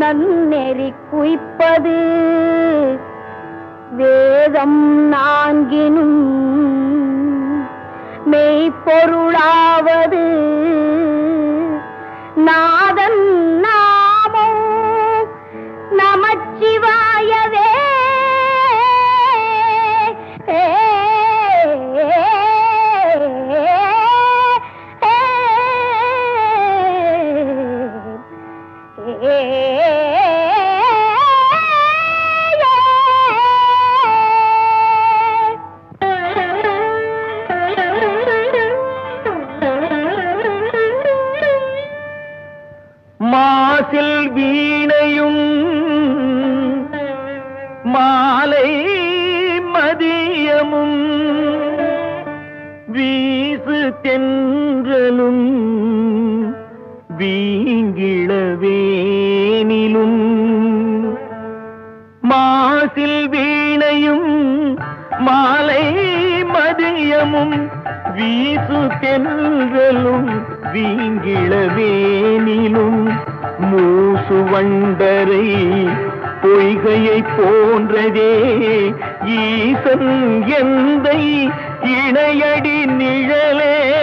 நன்னெறி குய்ப்பது. வேதம் நான்கினும் மெய்ப்பொருளாவது. மாசில் வீணையும் மாலை மதியமும் வீசு தென்றலும் வீங்கிழவேனிலும். மாசில் வீணையும் மாலை மதியமும் வீசு தென்றலும் வீங்கிழவேனிலும். மூசு வண்டரை பொய்கையை போன்றதே. ஈசன் எந்தை இணையடி நிழலே.